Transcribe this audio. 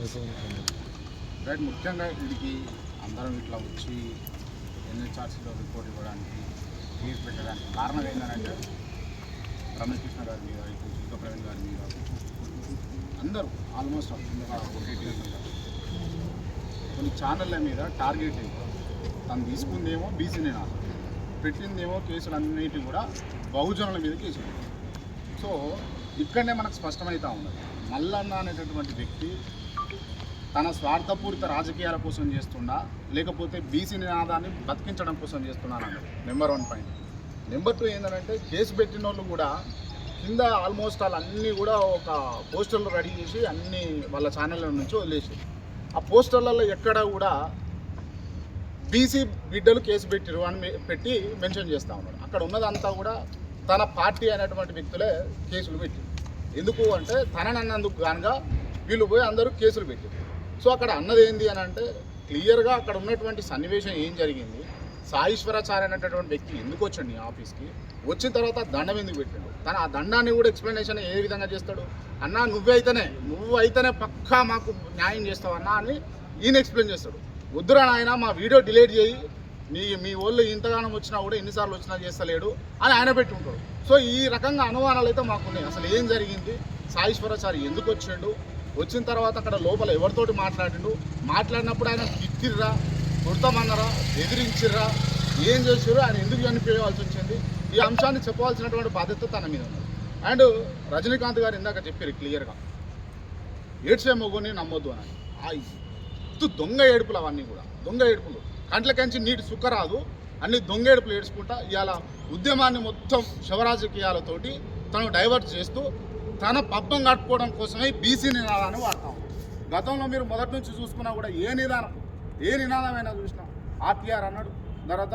Right ముఖ్యంగా వీడికి అందరం ఇట్లా వచ్చి ఎన్హెచ్ఆర్సీలో రిపోర్ట్ ఇవ్వడానికి కేసు పెట్టడానికి కారణం ఏంటంటే రమేష్ కృష్ణ గారి మీద ఇటు శుద్ధ ప్రవీణ్ గారి మీద అందరూ ఆల్మోస్ట్ ఓటీటీ కొన్ని ఛానళ్ళ మీద టార్గెట్ తను తీసుకుందేమో బీసీనే నాకు పెట్టిందేమో కేసులు అన్నిటి కూడా బహుజనుల మీద కేసులు సో ఇక్కడనే మనకు స్పష్టమవుతూ ఉన్నది మల్లన్న అనేటటువంటి వ్యక్తి తన స్వార్థపూరిత రాజకీయాల కోసం చేస్తుండా లేకపోతే బీసీ నినాదాన్ని బతికించడం కోసం చేస్తున్నాను అన్నది number one point. Number two ఏంటంటే కేసు పెట్టిన వాళ్ళు కూడా కింద ఆల్మోస్ట్ వాళ్ళు అన్నీ కూడా ఒక పోస్టర్లు రెడీ చేసి అన్ని వాళ్ళ ఛానళ్ళ నుంచి వదిలేసి ఆ పోస్టర్లలో ఎక్కడ కూడా బీసీ బిడ్డలు కేసు పెట్టిరు అని పెట్టి మెన్షన్ చేస్తూ ఉన్నారు అక్కడ ఉన్నదంతా కూడా తన పార్టీ అనేటువంటి వ్యక్తులే కేసులు పెట్టిరు. ఎందుకు అంటే తననన్నందుకు గానుగా వీళ్ళు పోయి అందరూ కేసులు పెట్టారు. సో అక్కడ అన్నది ఏంది అని అంటే క్లియర్గా అక్కడ ఉన్నటువంటి సన్నివేశం ఏం జరిగింది? సాయిశ్వరాచార్య అనేటటువంటి వ్యక్తి ఎందుకు వచ్చండి ఈ ఆఫీస్కి? వచ్చిన తర్వాత దండం ఎందుకు పెట్టాడు? తన ఆ దండాన్ని కూడా ఎక్స్ప్లెనేషన్ ఏ విధంగా చేస్తాడు? అన్నా నువ్వే అయితేనే నువ్వు అయితేనే పక్కా మాకు న్యాయం చేస్తావు అన్నా అని ఈయన ఎక్స్ప్లెయిన్ చేస్తాడు. వద్దురా నాయన మా వీడియో డిలీట్ చేయి. మీ మీ వాళ్ళు ఇంతగానం వచ్చినా కూడా ఎన్నిసార్లు వచ్చినా చేస్తలేడు అని ఆయన పెట్టి ఉంటాడు సో ఈ రకంగా అనుమానాలు అయితే మాకున్నాయి. అసలు ఏం జరిగింది? సాయిశ్వరాచారి ఎందుకు వచ్చాడు? వచ్చిన తర్వాత అక్కడ లోపల ఎవరితోటి మాట్లాడిండు? మాట్లాడినప్పుడు ఆయన తిట్టిర్రా కొడతామన్నారా బెదిరించిర్రా ఏం చేసారు ఆయన ఎందుకు చనిపోవాల్సి వచ్చింది? ఈ అంశాన్ని చెప్పవలసినటువంటి బాధ్యత తన మీద ఉంది అండ్ రజనీకాంత్ గారు ఇందాక చెప్పారు క్లియర్గా. ఏడ్చే మొగ్గుని నమ్మొద్దు అని. ఆ దొంగ ఏడుపులు అవన్నీ కూడా. దొంగ ఏడుపులు. కంట్లకంచి నీటి సుక్క రాదు. అన్ని దొంగ ఏడుపులు ఏడ్చుకుంటా ఇవాళ ఉద్యమాన్ని మొత్తం శివరాజకీయాలతోటి తను డైవర్ట్ చేస్తూ తన పబ్బం కట్టుకోవడం కోసమే బీసీ నినాదాన్ని వాడతాం. గతంలో మీరు మొదటి నుంచి చూసుకున్నా కూడా ఏ నిదానం ఏ నినాదమైనా చూసినాం ఆర్టీఆర్ అన్నాడు తర్వాత